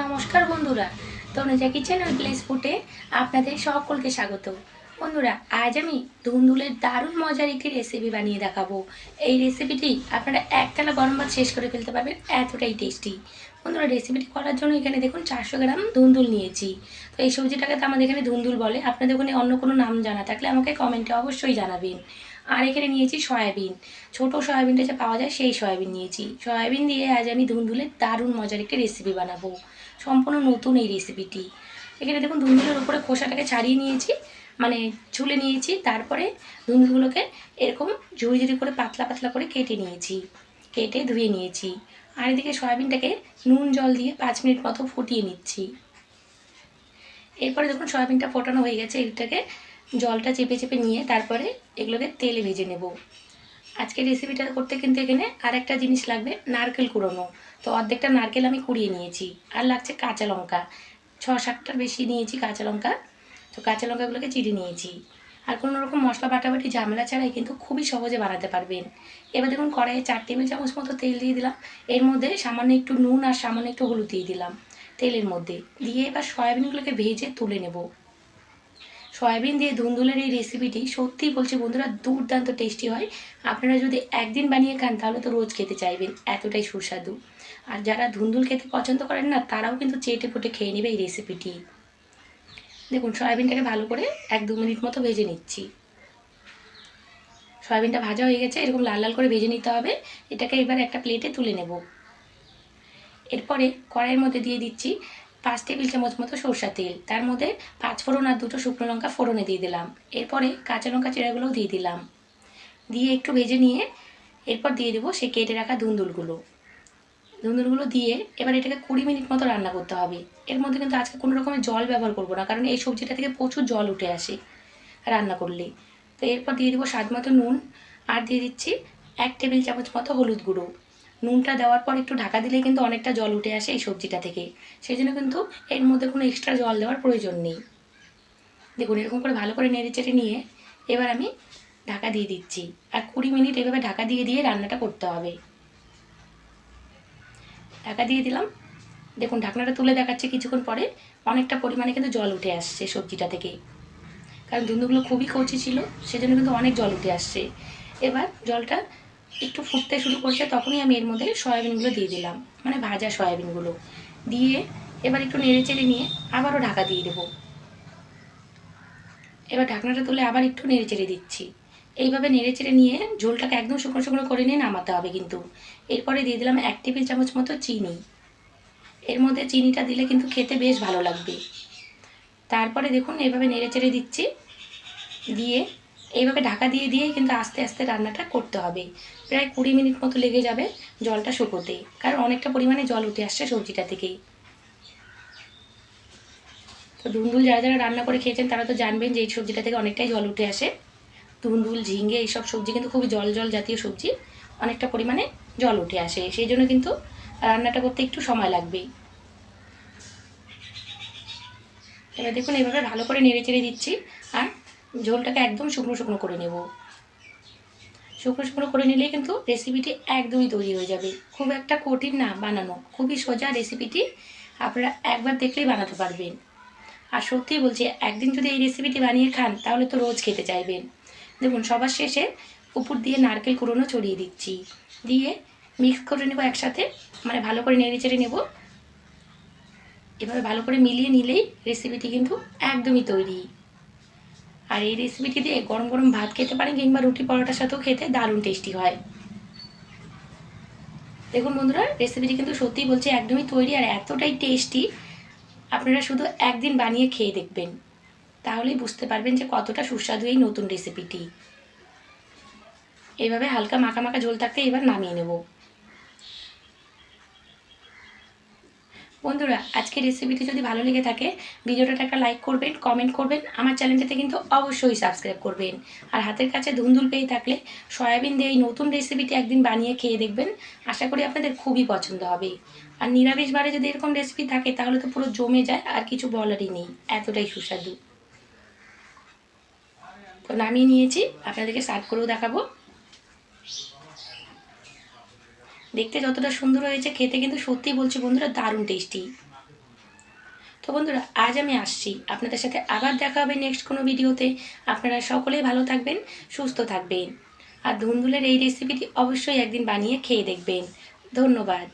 নমস্কার বন্ধুরা, তনুজা কিচেন ওই প্লেস ফুটে আপনাদের সকলকে স্বাগত। বন্ধুরা, আজ আমি ধুন্দুলের দারুণ মজার একটি রেসিপি বানিয়ে দেখাবো। এই রেসিপিটি আপনারা একতলা গরম ভাত শেষ করে ফেলতে পারবেন, এতটাই টেস্টি বন্ধুরা রেসিপিটি করার জন্য এখানে দেখুন চারশো গ্রাম ধুন্দুল নিয়েছি। তো এই সবজিটাকে তো আমাদের এখানে ধুন্দুল বলে, আপনাদের ওখানে অন্য কোনো নাম জানা থাকলে আমাকে কমেন্টে অবশ্যই জানাবেন। আর এখানে নিয়েছি সয়াবিন। ছোট সয়াবিনটা যে পাওয়া যায়, সেই সয়াবিন নিয়েছি। সয়াবিন দিয়ে আজ আমি ধুন্দুলের দারুণ মজার একটি রেসিপি বানাবো। সম্পূর্ণ নতুন এই রেসিপিটি এখানে দেখুন ধুন্দুলের উপরে খোসাটাকে ছাড়িয়ে নিয়েছি মানে ছুলে নিয়েছি, তারপরে ধুন্দুলগুলোকে এরকম ঝুড়ি ঝুড়ি করে পাতলা পাতলা করে কেটে নিয়েছি, কেটে ধুয়ে নিয়েছি। আর এদিকে সয়াবিনটাকে নুন, জল দিয়ে পাঁচ মিনিট মতো ফুটিয়ে নিচ্ছি। এরপরে দেখুন, সয়াবিনটা ফোটানো হয়ে গেছে, এটাকে জলটা চেপে চেপে নিয়ে তারপরে এগুলোকে তেলে ভেজে নেব। আজকে রেসিপিটা করতে কিন্তু এখানে আর একটা জিনিস লাগবে, নারকেল কুড়োনো। তো অর্ধেকটা নারকেল আমি কুড়িয়ে নিয়েছি, আর লাগছে কাঁচা লঙ্কা। ছ সাতটার বেশি নিয়েছি কাঁচা লঙ্কা। তো কাঁচা লঙ্কাগুলোকে চিড়ে নিয়েছি। আর কোনো রকম মশলা বাটাবাটি ঝামেলা ছাড়াই কিন্তু খুবই সহজে বানাতে পারবেন। এবার দেখুন কড়াইয়ে চার টেবিল চামচ মতো তেল দিয়ে দিলাম। এর মধ্যে সামান্য একটু নুন আর সামান্য একটু হলুদ দিয়ে দিলাম তেলের মধ্যে। দিয়ে এবার সয়াবিনগুলোকে ভেজে তুলে নেব। সয়াবিন দিয়ে ধুন্দুলের এই রেসিপিটি সত্যিই বলছি বন্ধুরা দুর্দান্ত টেস্টি হয়। আপনারা যদি একদিন বানিয়ে খান, তাহলে তো রোজ খেতে চাইবেন। এতটাই সুস্বাদু। আর যারা ধুন্দুল খেতে পছন্দ করেন না, তারাও কিন্তু চেটে ফুটে খেয়ে নেবে এই রেসিপিটি দেখুন, সয়াবিনটাকে ভালো করে এক দু মিনিট মতো ভেজে নিচ্ছি। সয়াবিনটা ভাজা হয়ে গেছে, এরকম লাল লাল করে ভেজে নিতে হবে। এটাকে এবার একটা প্লেটে তুলে নেব। এরপরে কড়াইয়ের মধ্যে দিয়ে দিচ্ছি পাঁচ টেবিল চামচ মতো সরষা তেল। তার মধ্যে পাঁচ ফোড়ন আর দুটো শুকনো লঙ্কা ফোড়নে দিয়ে দিলাম। এরপরে কাঁচা লঙ্কা চেরাগুলোও দিয়ে দিলাম। দিয়ে একটু ভেজে নিয়ে এরপর দিয়ে দেবো সে কেটে রাখা ধুন্দুলগুলো ধুন্দুলগুলো দিয়ে এবার এটাকে কুড়ি মিনিট মতো রান্না করতে হবে। এর মধ্যে কিন্তু আজকে কোনো রকমের জল ব্যবহার করব না, কারণ এই সবজিটা থেকে প্রচুর জল উঠে আসে রান্না করলে। তো এরপর দিয়ে দেবো স্বাদ মতো নুন, আর দিয়ে দিচ্ছি এক টেবিল চামচ মতো হলুদ গুঁড়ো। নুনটা দেওয়ার পর একটু ঢাকা দিলেই কিন্তু অনেকটা জল উঠে আসে এই সবজিটা থেকে। সেই জন্য কিন্তু এর মধ্যে কোনো এক্সট্রা জল দেওয়ার প্রয়োজন নেই। দেখুন, এরকম করে ভালো করে নেড়ে চেড়ে নিয়ে এবার আমি ঢাকা দিয়ে দিচ্ছি। আর কুড়ি মিনিট এভাবে ঢাকা দিয়ে দিয়ে রান্নাটা করতে হবে। ঢাকা দিয়ে দিলাম। দেখুন, ঢাকনাটা তুলে দেখাচ্ছে কিছুক্ষণ পরে। অনেকটা পরিমাণে কিন্তু জল উঠে আসছে সবজিটা থেকে। কারণ ধুন্দুগুলো খুবই কচি ছিল, সেজন্য কিন্তু অনেক জল উঠে আসছে। এবার জলটা একটু ফুটতে শুরু করছে, তখনই আমি এর মধ্যে সয়াবিনগুলো দিয়ে দিলাম। মানে ভাজা সয়াবিনগুলো। দিয়ে এবার একটু নেড়ে চেড়ে নিয়ে আবারও ঢাকা দিয়ে দেবো। এবার ঢাকনাটা তুলে আবার একটু নেড়ে চেড়ে দিচ্ছি। এইভাবে নেড়ে চেড়ে নিয়ে ঝোলটাকে একদম শুকনো শুকনো করে নিয়ে নামাতে হবে কিন্তু। এরপরে দিয়ে দিলাম এক টেবিল চামচ মতো চিনি। এর মধ্যে চিনিটা দিলে কিন্তু খেতে বেশ ভালো লাগবে। তারপরে দেখুন, এভাবে নেড়ে চেড়ে দিচ্ছি। দিয়ে এইভাবে ঢাকা দিয়ে দিয়েই কিন্তু আস্তে আস্তে রান্নাটা করতে হবে। প্রায় কুড়ি মিনিট মতো লেগে যাবে জলটা শুকোতে, কারণ অনেকটা পরিমাণে জল উঠে আসছে সবজিটা থেকেই। তো ধুন্দুল যারা যারা রান্না করে খেয়েছেন, তারা তো জানবেন যে এই সবজিটা থেকে অনেকটাই জল উঠে আসে। ধুন্দুল ঝিঙে এইসব সবজি কিন্তু খুবই জল জল জাতীয় সবজি, অনেকটা পরিমাণে জল উঠে আসে। সেই জন্য কিন্তু রান্নাটা করতে একটু সময় লাগবে। এবার দেখুন, এইভাবে ভালো করে নেড়ে চেড়ে দিচ্ছি। ঝোলটাকে একদম শুকনো শুকনো করে নেব। শুকনো শুকনো করে নিলেই কিন্তু রেসিপিটি একদমই তৈরি হয়ে যাবে। খুব একটা কঠিন না বানানো, খুবই সোজা রেসিপিটি আপনারা একবার দেখলেই বানাতে পারবেন। আর সত্যিই বলছি, একদিন যদি এই রেসিপিটি বানিয়ে খান, তাহলে তো রোজ খেতে চাইবেন। দেখুন, সবার শেষে উপর দিয়ে নারকেল কুড়োনো ছড়িয়ে দিচ্ছি। দিয়ে মিক্স করে নেব একসাথে মানে ভালো করে নেড়ে চেড়ে নেব। এভাবে ভালো করে মিলিয়ে নিলেই রেসিপিটি কিন্তু একদমই তৈরি। আর এই রেসিপিটি দিয়ে গরম গরম ভাত খেতে পারেন কিংবা রুটি পরোটার সাথেও খেতে দারুণ টেস্টি হয়। দেখুন বন্ধুরা রেসিপিটি কিন্তু সত্যিই বলছি একদমই তৈরি আর এতটাই টেস্টি আপনারা শুধু একদিন বানিয়ে খেয়ে দেখবেন। তাহলেই বুঝতে পারবেন যে কতটা সুস্বাদু এই নতুন রেসিপিটি এইভাবে হালকা মাখা মাখা ঝোল থাকতে এবার নামিয়ে নেব। বন্ধুরা আজকের রেসিপিটি যদি ভালো লেগে থাকে ভিডিওটা একটা লাইক করবেন কমেন্ট করবেন, আমার চ্যানেলটাতে কিন্তু অবশ্যই সাবস্ক্রাইব করবেন। আর হাতের কাছে ধুন্দুল পেয়ে থাকলে সয়াবিন দিয়ে এই নতুন রেসিপিটি একদিন বানিয়ে খেয়ে দেখবেন, আশা করি আপনাদের খুবই পছন্দ হবে। আর নিরামিষ বারে যদি এরকম রেসিপি থাকে, তাহলে তো পুরো জমে যায়, আর কিছু বলারই নেই, এতটাই সুস্বাদু। তো নামিয়ে নিয়েছি, আপনাদেরকে সার্ভ করেও দেখাবো। দেখতে যতটা সুন্দর হয়েছে, খেতে কিন্তু সত্যি বলছি বন্ধুরা দারুণ টেস্টি তো বন্ধুরা, আজ আমি আসছি। আপনাদের সাথে আবার দেখা হবে নেক্সট কোনো ভিডিওতে। আপনারা সকলেই ভালো থাকবেন, সুস্থ থাকবেন। আর ধুন্দুলের এই রেসিপিটি অবশ্যই একদিন বানিয়ে খেয়ে দেখবেন। ধন্যবাদ।